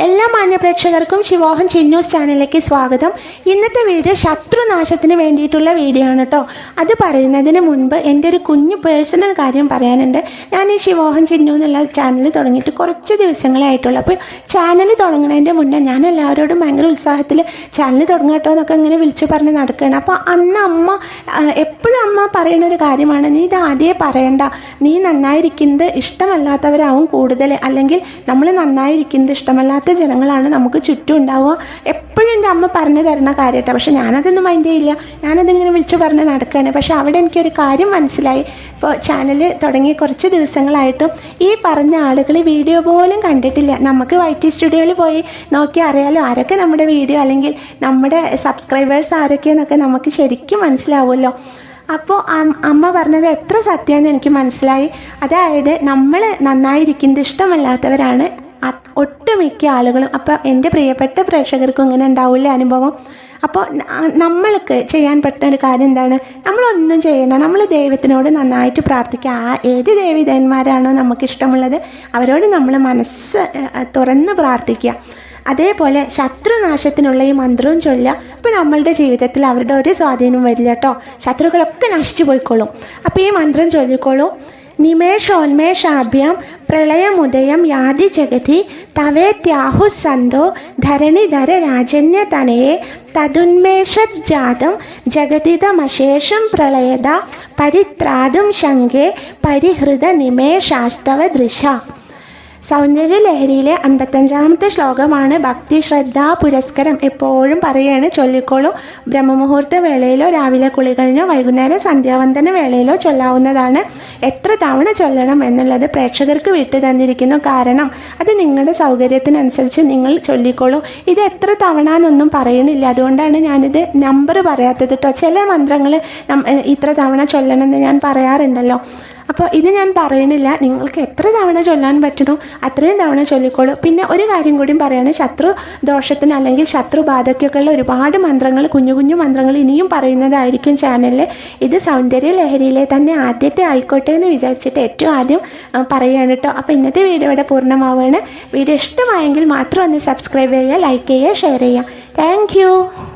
എല്ലാ മാന്യ പ്രേക്ഷകർക്കും ശിവോഹൻ ചിന്നൂസ് ചാനലിലേക്ക് സ്വാഗതം. ഇന്നത്തെ വീഡിയോ ശത്രുനാശത്തിന് വേണ്ടിയിട്ടുള്ള വീഡിയോ ആണ് കേട്ടോ അത് പറയുന്നതിന് മുൻപ് എന്റെ ഒരു കുഞ്ഞു പേഴ്സണൽ കാര്യം പറയാനുണ്ട്. ഞാൻ ഈ ശിവോഹൻ ചിന്നു എന്നുള്ള ചാനൽ തുടങ്ങിയിട്ട് കുറച്ച് ദിവസങ്ങളേ ആയിട്ടുള്ളൂ അപ്പോൾ ചാനൽ തുടങ്ങുന്നതിന്റെ മുന്നേ ഞാൻ എല്ലാവരോടും ഭയങ്കര ഉത്സാഹത്തിൽ ചാനൽ തുടങ്ങട്ടോ എന്നൊക്കെ ഇങ്ങനെ വിളിച്ചു പറഞ്ഞ് നടക്കുകയാണ്. അപ്പോൾ അന്ന് അമ്മ എപ്പോഴും അമ്മ പറയുന്ന ഒരു കാര്യമാണ് നീ ഇത് ആദ്യമേ പറയണ്ട. നീ നന്നായിരിക്കുന്നത് ഇഷ്ടമല്ലാത്തവരാവും കൂടുതൽ. അല്ലെങ്കിൽ നമ്മൾ നന്നായിരിക്കുന്നത് ഇഷ്ടമല്ലാത്ത ജനങ്ങളാണ് നമുക്ക് ചുറ്റും ഉണ്ടാവുക. എപ്പോഴും എന്റെ അമ്മ പറഞ്ഞു തരുന്ന കാര്യമായിട്ടാണ് പക്ഷെ ഞാനതൊന്നും മൈൻഡ് ചെയ്യില്ല. ഞാനതിങ്ങനെ വിളിച്ചു പറഞ്ഞ് നടക്കുകയാണ്. പക്ഷേ അവിടെ എനിക്കൊരു കാര്യം മനസ്സിലായി. ഇപ്പോൾ ചാനൽ തുടങ്ങിയ കുറച്ച് ദിവസങ്ങളായിട്ടും ഈ പറഞ്ഞ ആളുകൾ വീഡിയോ പോലും കണ്ടിട്ടില്ല. നമുക്ക് വൈ ടി സ്റ്റുഡിയോയിൽ പോയി നോക്കി അറിയാലോ ആരൊക്കെ നമ്മുടെ വീഡിയോ അല്ലെങ്കിൽ നമ്മുടെ സബ്സ്ക്രൈബേഴ്സ് ആരൊക്കെയെന്നൊക്കെ നമുക്ക് ശരിക്കും മനസ്സിലാവുമല്ലോ. അപ്പോൾ അമ്മ പറഞ്ഞത് എത്ര സത്യമെന്ന് എനിക്ക് മനസ്സിലായി. അതായത് നമ്മൾ നന്നായിരിക്കുന്നത് ഇഷ്ടമല്ലാത്തവരാണ് ഒട്ടുമിക്ക ആളുകളും അപ്പോൾ എന്റെ പ്രിയപ്പെട്ട പ്രേക്ഷകർക്കും ഇങ്ങനെ ഉണ്ടാവില്ല അനുഭവം. അപ്പോൾ നമ്മൾക്ക് ചെയ്യാൻ പറ്റുന്ന ഒരു കാര്യം എന്താണ്? നമ്മളൊന്നും ചെയ്യണ്ട. നമ്മൾ ദൈവത്തിനോട് നന്നായിട്ട് പ്രാർത്ഥിക്കുക. ആ ഏത് ദേവിതന്മാരാണോ നമുക്കിഷ്ടമുള്ളത് അവരോട് നമ്മൾ മനസ്സ് തുറന്ന് പ്രാർത്ഥിക്കുക. അതേപോലെ ശത്രുനാശത്തിനുള്ള ഈ മന്ത്രവും ചൊല്ലുക അപ്പോൾ നമ്മളുടെ ജീവിതത്തിൽ അവരുടെ ഒരു സ്വാധീനവും വരില്ല കേട്ടോ ശത്രുക്കളൊക്കെ നശിച്ചു പോയിക്കോളും. അപ്പോൾ ഈ മന്ത്രം ചൊല്ലിക്കോളൂ. നിമേഷോന്മേഷാഭ്യാം പ്രളയമുദയം യാതി ജഗതി തവേത്യാഹു സന്തോ ധരണിധര രാജന്യതനയെ തതുന്മേഷജാതം ജഗതിതമശേഷം പ്രളയത പരിത്രാതും ശങ്കേ പരിഹൃത നിമേഷാസ്തവ ദൃശ സൗന്ദര്യ ലഹരിയിലെ അൻപത്തഞ്ചാമത്തെ ശ്ലോകമാണ് ഭക്തി ശ്രദ്ധ പുരസ്കരം. എപ്പോഴും പറയുകയാണ് ചൊല്ലിക്കോളൂ. ബ്രഹ്മമുഹൂർത്ത വേളയിലോ രാവിലെ കുളി കഴിഞ്ഞോ വൈകുന്നേരം സന്ധ്യാവന്തന വേളയിലോ ചൊല്ലാവുന്നതാണ്. എത്ര തവണ ചൊല്ലണം എന്നുള്ളത് പ്രേക്ഷകർക്ക് വിട്ടു തന്നിരിക്കുന്നു കാരണം അത് നിങ്ങളുടെ സൗകര്യത്തിനനുസരിച്ച് നിങ്ങൾ ചൊല്ലിക്കോളൂ. ഇത് എത്ര തവണ എന്നൊന്നും പറയണില്ല. അതുകൊണ്ടാണ് ഞാനിത് നമ്പർ പറയാത്തത് കേട്ടോ ചില മന്ത്രങ്ങൾ ഇത്ര തവണ ചൊല്ലണം എന്ന് ഞാൻ പറയാറുണ്ടല്ലോ. അപ്പോൾ ഇത് ഞാൻ പറയണില്ല നിങ്ങൾക്ക് എത്ര തവണ ചൊല്ലാൻ പറ്റണോ അത്രയും തവണ ചൊല്ലിക്കോളൂ. പിന്നെ ഒരു കാര്യം കൂടിയും പറയാണ് ശത്രു ദോഷത്തിന് അല്ലെങ്കിൽ ശത്രുബാധയ്ക്കൊക്കെയുള്ള ഒരുപാട് മന്ത്രങ്ങൾ കുഞ്ഞു കുഞ്ഞു മന്ത്രങ്ങൾ ഇനിയും പറയുന്നതായിരിക്കും ചാനലിൽ ഇത് സൗന്ദര്യ ലഹരിയിലെ തന്നെ ആദ്യത്തെ ആയിക്കോട്ടെ എന്ന് വിചാരിച്ചിട്ട് ഏറ്റവും ആദ്യം പറയുകയാണ് കേട്ടോ അപ്പോൾ ഇന്നത്തെ വീഡിയോ ഇവിടെ പൂർണമാവുകയാണ് വീഡിയോ ഇഷ്ടമായെങ്കിൽ മാത്രം ഒന്ന് സബ്സ്ക്രൈബ് ചെയ്യുക ലൈക്ക് ചെയ്യുക ഷെയർ ചെയ്യുക. താങ്ക്